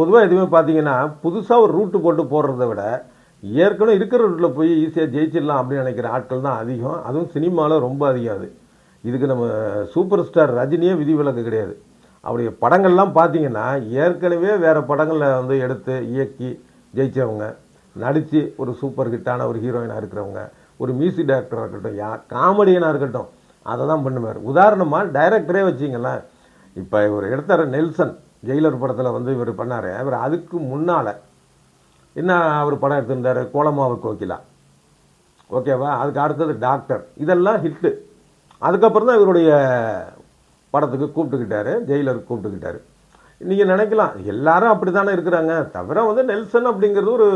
பொதுவாக எதுவுமே பார்த்தீங்கன்னா புதுசாக ஒரு ரூட்டு போட்டு போடுறத விட ஏற்கனவே இருக்கிற ரூட்டில் போய் ஈஸியாக ஜெயிச்சிடலாம் அப்படின்னு நினைக்கிற ஆட்கள் தான் அதிகம். அதுவும் சினிமாவில் ரொம்ப அதிகம் அது. இதுக்கு நம்ம சூப்பர் ஸ்டார் ரஜினியே விதிவிலக்கு கிடையாது. அவருடைய படங்கள்லாம் பார்த்தீங்கன்னா ஏற்கனவே வேறு படங்களில் வந்து எடுத்து இயக்கி ஜெயித்தவங்க நடித்து ஒரு சூப்பர் ஹிட்டான ஒரு ஹீரோயினாக இருக்கிறவங்க ஒரு மியூசிக் டைரக்டராக இருக்கட்டும் யா காமெடியனாக இருக்கட்டும் அதை தான் பண்ணுவார். உதாரணமாக டைரக்டரே வச்சிங்களேன். இப்போ ஒரு எடுத்தார் நெல்சன். ஜெயிலர் படத்தில் வந்து இவர் பண்ணார். இவர் அதுக்கு முன்னால் என்ன அவர் படம் எடுத்திருந்தார்? கோலமாவு கோகிலா. ஓகேவா? அதுக்கு அடுத்தது டாக்டர். இதெல்லாம் ஹிட்டு. அதுக்கப்புறம் தான் இவருடைய படத்துக்கு கூப்பிட்டுக்கிட்டாரு. ஜெயிலருக்கு கூப்பிட்டுக்கிட்டாரு. நீங்கள் நினைக்கலாம் எல்லாரும் அப்படி தானே இருக்கிறாங்க. தவிர வந்து நெல்சன் அப்படிங்கிறது ஒரு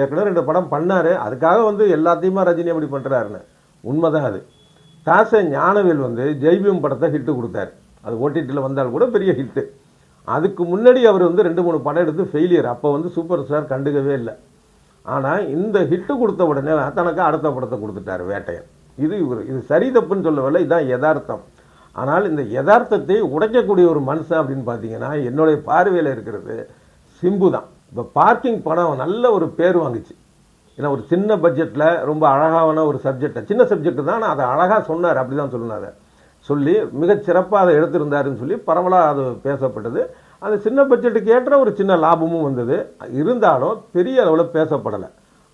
ஏற்கனவே ரெண்டு படம் பண்ணார். அதுக்காக வந்து எல்லாத்தையுமே ரஜினி அப்படி பண்ணுறாருன்னு உண்மைதான் அது. தாச ஞானவேல் வந்து ஜெய்பியம் படத்தை ஹிட்டு கொடுத்தாரு. அது ஓடிடியில் வந்தால் கூட பெரிய ஹிட்டு. அதுக்கு முன்னாடி அவர் வந்து ரெண்டு மூணு படம் எடுத்து ஃபெயிலியர் அப்போ வந்து சூப்பர் ஸ்டார் கண்டுக்கவே இல்லை. ஆனால் இந்த ஹிட்டு கொடுத்த உடனே தனக்கு அடுத்த படத்தை கொடுத்துட்டாரு வேட்டையன். இது இவர். இது சரி தப்புன்னு சொல்லவில்லை. இதுதான் யதார்த்தம். ஆனால் இந்த யதார்த்தத்தை உடைக்கக்கூடிய ஒரு மனுஷன் அப்படின்னு பார்த்தீங்கன்னா என்னுடைய பார்வையில் இருக்கிறது சிம்பு தான். இப்போ பார்க்கிங் படம் நல்ல ஒரு பேர் வாங்குச்சு. ஏன்னா ஒரு சின்ன பட்ஜெட்டில் ரொம்ப அழகான ஒரு சப்ஜெக்டை சின்ன சப்ஜெக்ட் தான் ஆனால் அதை அழகாக சொன்னார். அப்படி தான் சொன்னார் சொல்லி மிகச் சிறப்பாக அதை எடுத்திருந்தாருன்னு சொல்லி பரவலாக அது பேசப்பட்டது. அந்த சின்ன பட்ஜெட்டுக்கு ஏற்ற ஒரு சின்ன லாபமும் வந்தது. இருந்தாலும் பெரிய அளவில் பேசப்படலை.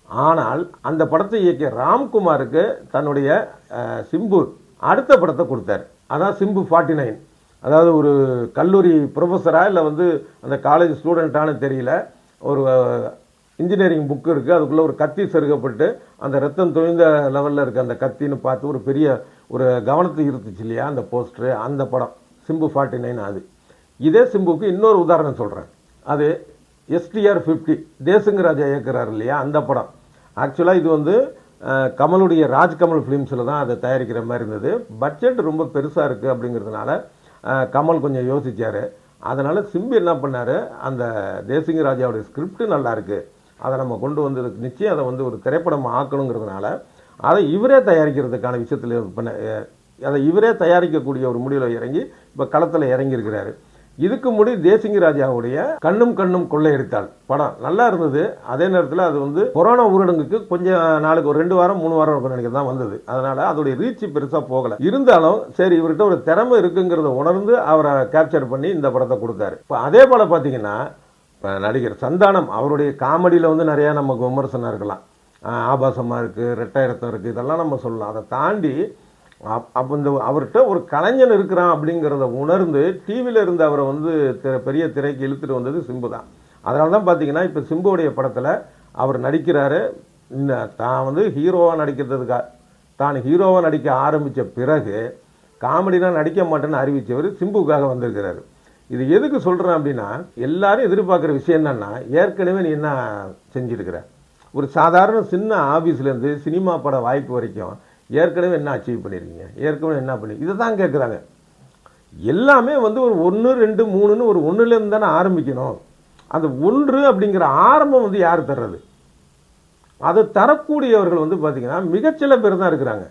ஆனால் அந்த படத்தை இயக்கிய ராம்குமாருக்கு தன்னுடைய சிம்பு அடுத்த படத்தை கொடுத்தாரு. அதான் சிம்பு ஃபார்ட்டி நைன் அதாவது ஒரு கல்லூரி ப்ரொஃபஸரா இல்லை வந்து அந்த காலேஜ் ஸ்டூடெண்ட்டானு தெரியல. ஒரு இன்ஜினியரிங் புக்கு இருக்குது அதுக்குள்ளே ஒரு கத்தி செருகப்பட்டு அந்த ரத்தம் தொய்ந்த லெவலில் இருக்க அந்த கத்தின்னு பார்த்து ஒரு பெரிய ஒரு கவனத்தை இருந்துச்சு இல்லையா? அந்த போஸ்டரு அந்த படம். சிம்பு ஃபார்ட்டி நைன் அது. இதே சிம்புக்கு இன்னொரு உதாரணம் சொல்கிறேன் அது எஸ்டிஆர் ஃபிஃப்டி தேசுங்க ராஜா இயக்குறாரு இல்லையா? அந்த படம். ஆக்சுவலாக இது வந்து கமலுடைய ராஜ்கமல் ஃபிலிம்ஸில் தான் அதை தயாரிக்கிற மாதிரி இருந்தது. பட்ஜெட் ரொம்ப பெருசாக இருக்குது அப்படிங்கிறதுனால கமல் கொஞ்சம் யோசித்தார் அதனால் சிம்பு என்ன பண்ணார்? அந்த தேசிங்க ராஜாவுடைய ஸ்கிரிப்ட் நல்லாயிருக்கு அதை நம்ம கொண்டு வந்து நிச்சயம் அதை வந்து ஒரு திரைப்படம் ஆக்கணுங்கிறதுனால அதை இவரே தயாரிக்கிறதுக்கான விஷயத்தில் பண்ண அதை இவரே தயாரிக்கக்கூடிய ஒரு முடிவில் இறங்கி இப்போ களத்தில் இறங்கியிருக்கிறாரு. இதுக்கு முடி தேசிங்க ராஜாவுடைய கண்ணும் கண்ணும் கொள்ளையடித்தாள். படம் நல்லா இருந்தது. அதே நேரத்தில் அது வந்து கொரோனா ஊரடங்குக்கு கொஞ்சம் நாளுக்கு ஒரு ரெண்டு வாரம் மூணு வாரம் இருக்கும் தான் வந்தது. அதனால அதோடைய ரீச் பெருசாக போகல. இருந்தாலும் சரி இவர்கிட்ட ஒரு திறமை இருக்குங்கிறத உணர்ந்து அவரை கேப்சர் பண்ணி இந்த படத்தை கொடுத்தாரு. இப்போ அதே போல் பார்த்தீங்கன்னா இப்போ நடிகர் சந்தானம் அவருடைய காமெடியில் வந்து நிறையா நமக்கு விமர்சனம் இருக்கலாம். ஆபாசமாக இருக்குது ரெட்டாயிரத்தம் இருக்குது இதெல்லாம் நம்ம சொல்லலாம். அதை தாண்டி அப்- அப்போ இந்த அவர்கிட்ட ஒரு கலைஞன் இருக்கிறான் அப்படிங்கிறத உணர்ந்து டிவியில் இருந்து அவரை வந்து பெரிய திரைக்கு இழுத்துட்டு வந்தது சிம்பு தான். அதனால தான் பார்த்தீங்கன்னா இப்போ சிம்புவுடைய படத்தில் அவர் நடிக்கிறாரு. இந்த தான் வந்து ஹீரோவாக நடிக்கிறதுக்காக தான் ஹீரோவாக நடிக்க ஆரம்பித்த பிறகு காமெடிலாம் நடிக்க மாட்டேன்னு அறிவித்தவர் சிம்புக்காக வந்திருக்கிறாரு. இது எதுக்கு சொல்கிறேன் அப்படின்னா எல்லாரும் எதிர்பார்க்குற விஷயம் என்னன்னா ஏற்கனவே நீ என்ன செஞ்சிருக்கிற? ஒரு சாதாரண சின்ன ஆஃபீஸ்லேருந்து சினிமா பட வாய்ப்பு வரைக்கும் ஏற்கனவே என்ன அச்சீவ் பண்ணியிருக்கீங்க ஏற்கனவே என்ன பண்ணி? இதை தான் கேட்குறாங்க எல்லாமே வந்து ஒரு ஒன்று ரெண்டு மூணுன்னு ஒரு ஒன்றுலேருந்து தானே ஆரம்பிக்கணும். அந்த ஒன்று அப்படிங்கிற ஆரம்பம் வந்து யார் தர்றது? அதை தரக்கூடியவர்கள் வந்து பார்த்தீங்கன்னா மிகச்சில பேர் தான் இருக்கிறாங்க.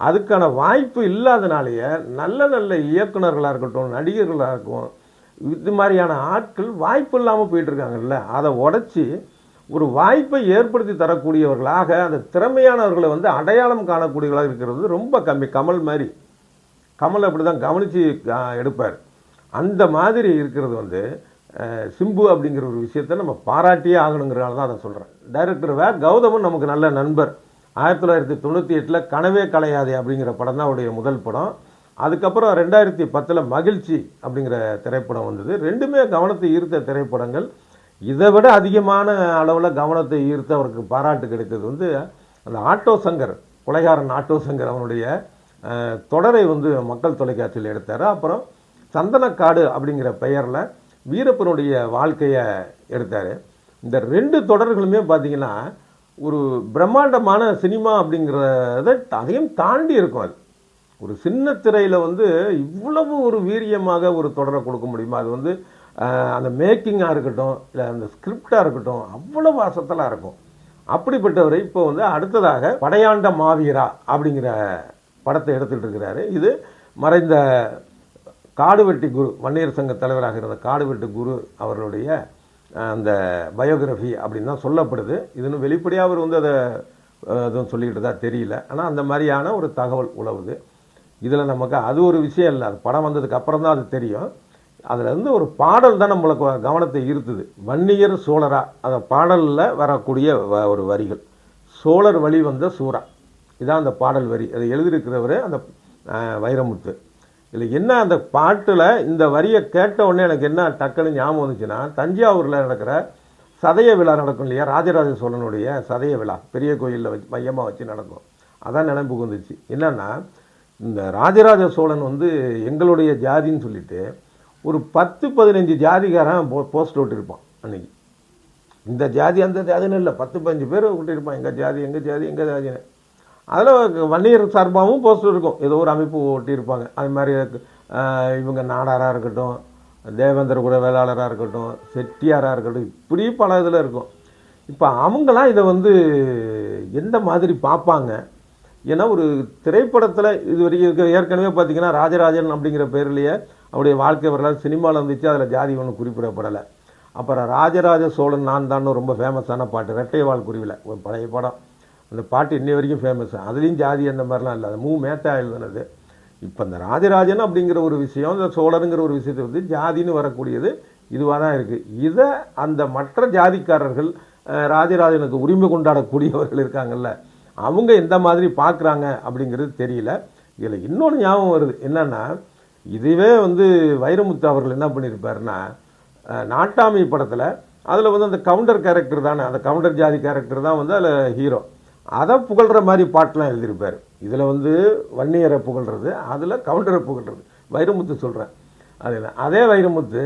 அதுக்கான வாய்ப்பு இல்லாதனாலேயே நல்ல நல்ல இயக்குனர்களாக இருக்கட்டும் நடிகர்களாக இருக்கும் இது மாதிரியான ஆட்கள் வாய்ப்பு இல்லாமல் போயிட்டு இருக்காங்கல்ல. அதை உடச்சி ஒரு வாய்ப்பை ஏற்படுத்தி தரக்கூடியவர்களாக அந்த திறமையானவர்களை வந்து அடையாளம் காணக்கூடியவர்களாக இருக்கிறது ரொம்ப கம்மி. கமல் மாதிரி. கமல் அப்படி தான் கவனித்து எடுப்பார். அந்த மாதிரி இருக்கிறது வந்து சிம்பு அப்படிங்கிற ஒரு விஷயத்தை நம்ம பாராட்டியே ஆகணுங்கிறனால தான் அதை சொல்கிறேன் டைரக்டர் வே கௌதமன் நமக்கு நல்ல நண்பர். ஆயிரத்தி தொள்ளாயிரத்தி தொண்ணூற்றி எட்டில் கனவே கலையாதே அப்படிங்கிற படம் தான் அவருடைய முதல் படம். அதுக்கப்புறம் ரெண்டாயிரத்தி பத்தில் மகிழ்ச்சி அப்படிங்கிற திரைப்படம் வந்தது. ரெண்டுமே கவனத்தை ஈர்த்த திரைப்படங்கள். இதை விட அதிகமான அளவில் கவனத்தை ஈர்த்து அவருக்கு பாராட்டு கிடைத்தது வந்து அந்த ஆட்டோ சங்கர் கொலைகாரன் ஆட்டோ சங்கர் அவனுடைய தொடரை வந்து மக்கள் தொலைக்காட்சியில் எடுத்தார். அப்புறம் சந்தனக்காடு அப்படிங்கிற பெயரில் வீரப்பனுடைய வாழ்க்கையை எடுத்தார். இந்த ரெண்டு தொடர்களுமே பார்த்தீங்கன்னா ஒரு பிரம்மாண்டமான சினிமா அப்படிங்கிறத அதையும் தாண்டி இருக்கும் அது. ஒரு சின்ன திரையில் வந்து இவ்வளவு ஒரு வீரியமாக ஒரு தொடரை கொடுக்க முடியுமா? அது வந்து அந்த மேக்கிங்காக இருக்கட்டும் இல்லை அந்த ஸ்கிரிப்டாக இருக்கட்டும் அவ்வளவு அசத்தலாக இருக்கும். அப்படிப்பட்டவரை இப்போ வந்து அடுத்ததாக படையாண்ட மாவீரா அப்படிங்கிற படத்தை எடுத்துகிட்டு இருக்கிறாரு. இது மறைந்த காடுவெட்டி குரு வன்னியர் சங்க தலைவராக இருந்த காடுவெட்டி குரு அவர்களுடைய அந்த பயோகிராஃபி அப்படின்னு தான் சொல்லப்படுது. இதுன்னு வெளிப்படையாக அவர் வந்து அதை எதுவும் சொல்லிக்கிட்டு தான் தெரியல. ஆனால் அந்த மாதிரியான ஒரு தகவல் உழவுது. இதில் நமக்கு அது ஒரு விஷயம் இல்லை. அது படம் வந்ததுக்கு அப்புறம் தான் அது தெரியும். அதில் இருந்து ஒரு பாடல் தான் நம்மளுக்கு கவனத்தை ஈர்த்துது. வன்னியர் சோழரா. அந்த பாடலில் வரக்கூடிய வ- ஒரு வரிகள். சோழர் வழி வந்த சூறா இதான் அந்த பாடல் வரி. அதை எழுதியிருக்கிறவர் அந்த வைரமுத்து. இதில் என்ன அந்த பாட்டில் இந்த வரியை கேட்ட உடனே எனக்கு என்ன டக்குன்னு ஞாபகம் வந்துச்சுன்னா தஞ்சாவூரில் நடக்கிற சதய விழா நடக்கும் இல்லையா? ராஜராஜ சோழனுடைய சதய விழா. பெரிய கோயிலில் வச்சு மையமாக வச்சு நடக்கும். அதான் நினைப்புக்கு வந்துச்சு. என்னென்னா இந்த ராஜராஜ சோழன் வந்து எங்களுடைய ஜாதின்னு சொல்லிட்டு ஒரு பத்து பதினஞ்சு ஜாதிக்காரன் போ போஸ்ட் விட்டுருப்பான் அன்னைக்கு. இந்த ஜாதி அந்த ஜாதின்னு இல்லை பத்து பதினஞ்சு பேர் விட்டுருப்பான் எங்கள் ஜாதி எங்கள் ஜாதி எங்கள் ஜாதின்னு. அதில் வன்னியர் சார்பாகவும் போஸ்ட் இருக்கும். ஏதோ ஒரு அமைப்பு ஒட்டியிருப்பாங்க. அது மாதிரி இவங்க நாடாராக இருக்கட்டும் தேவேந்திர குல வேளாளராக இருக்கட்டும் செட்டியாராக இருக்கட்டும் இப்படி பல இதில் இருக்கும். இப்போ அவங்களாம் இதை வந்து எந்த மாதிரி பார்ப்பாங்க? ஏன்னா ஒரு திரைப்படத்தில் இது வரைக்கும் இருக்கிற ஏற்கனவே பார்த்தீங்கன்னா ராஜராஜன் அப்படிங்கிற பேர்லேயே அவருடைய வாழ்க்கை வரலாறு சினிமாவில் வந்துச்சு அதில் ஜாதி ஒன்றும் குறிப்பிடப்படலை. அப்புறம் ராஜராஜ சோழன் நான் தான் ரொம்ப ஃபேமஸான பாட்டு ரெட்டை வாழ் ஒரு பழைய படம். அந்த பாட்டு இன்னை வரைக்கும் ஃபேமஸ் அதுலேயும் ஜாதி அந்த மாதிரிலாம் இல்லை. அது மூ. மேத்தா எழுதுனது. இப்போ இந்த ராஜராஜன் அப்படிங்கிற ஒரு விஷயம் இந்த சோழருங்கிற ஒரு விஷயத்தை வந்து ஜாதின்னு வரக்கூடியது இதுவாக தான் இருக்குது இதை அந்த மற்ற ஜாதிக்காரர்கள் ராஜராஜனுக்கு உரிமை கொண்டாடக்கூடியவர்கள் இருக்காங்கல்ல அவங்க எந்த மாதிரி பார்க்குறாங்க அப்படிங்கிறது தெரியல. இதில் இன்னொன்று ஞாபகம் வருது. என்னென்னா இதுவே வந்து வைரமுத்து அவர்கள் என்ன பண்ணியிருப்பாருன்னா நாட்டாமி நாட்டாமை படத்தில் அதில் வந்து அந்த கவுண்டர் கேரக்டர் தானே அந்த கவுண்டர் ஜாதி கேரக்டர் தான் வந்து அதில் ஹீரோ அதை புகழ்கிற மாதிரி பாட்டெலாம் எழுதியிருப்பார். இதில் வந்து வன்னியரை புகழ்கிறது அதில் கவுண்டரை புகழ்கிறது வைரமுத்து சொல்கிறேன் அதே அதே வைரமுத்து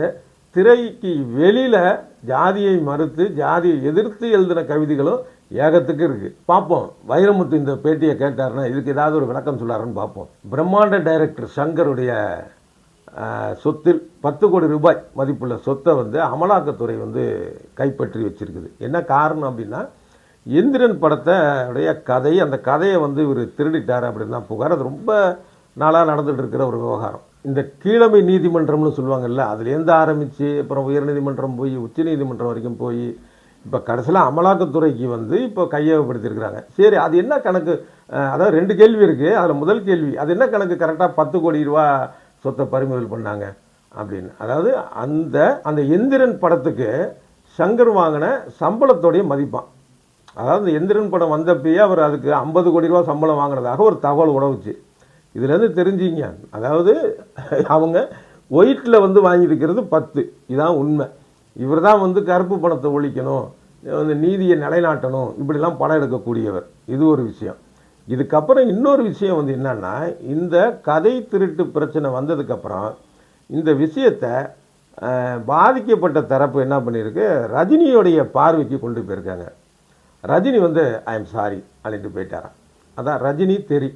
திரைக்கு வெளியில் ஜாதியை மறுத்து ஜாதியை எதிர்த்து எழுதின கவிதைகளும் ஏகத்துக்கு இருக்குது பார்ப்போம். வைரமுத்து இந்த பேட்டியை கேட்டார்னா இதுக்கு ஏதாவது ஒரு விளக்கம் சொல்லாருன்னு பார்ப்போம். பிரம்மாண்ட டைரக்டர் சங்கருடைய சொத்தில் பத்து கோடி ரூபாய் மதிப்புள்ள சொத்தை வந்து அமலாக்கத்துறை வந்து கைப்பற்றி வச்சிருக்குது. என்ன காரணம் அப்படின்னா எந்திரன் படத்தை உடைய கதை அந்த கதையை வந்து இவர் திருடிட்டார் அப்படின்னு தான் புகார். அது ரொம்ப நாளாக நடந்துகிட்டு இருக்கிற ஒரு விவகாரம். இந்த கீழமை நீதிமன்றம்னு சொல்லுவாங்கல்ல அதுலேருந்து ஆரம்பித்து அப்புறம் உயர்நீதிமன்றம் போய் உச்சநீதிமன்றம் வரைக்கும் போய் இப்போ கடைசியில் அமலாக்கத்துறைக்கு வந்து இப்போ கையகப்படுத்தியிருக்கிறாங்க. சரி அது என்ன கணக்கு? அதாவது ரெண்டு கேள்வி இருக்குது அதில் முதல் கேள்வி அது என்ன கணக்கு? கரெக்டாக பத்து கோடி ரூபா சொத்தை பறிமுதல் பண்ணாங்க அப்படின்னு. அதாவது அந்த அந்த எந்திரன் படத்துக்கு சங்கர் வாங்கின சம்பளத்தோடைய மதிப்பான். அதாவது இந்த எந்திரன் படம் வந்தப்பயே அவர் அதுக்கு ஐம்பது கோடி ரூபா சம்பளம் வாங்கினதாக ஒரு தகவல் உடவுச்சு இதுலேருந்து தெரிஞ்சிங்க. அதாவது அவங்க ஒயிட்டில் வந்து வாங்கியிருக்கிறது பத்து. இதான் உண்மை. இவர் தான் வந்து கருப்பு பணத்தை ஒழிக்கணும் வந்து நீதியை நிலைநாட்டணும் இப்படிலாம் படம் எடுக்கக்கூடியவர். இது ஒரு விஷயம். இதுக்கப்புறம் இன்னொரு விஷயம் வந்து என்னன்னா இந்த கதை திருட்டு பிரச்சனை வந்ததுக்கப்புறம் இந்த விஷயத்தை பாதிக்கப்பட்ட தரப்பு என்ன பண்ணியிருக்கு ரஜினியோடைய பார்வைக்கு கொண்டு போயிருக்காங்க. ரஜினி வந்து ஐ எம் சாரி அப்படின்ட்டு போயிட்டாரான் அதான் ரஜினி தெரி.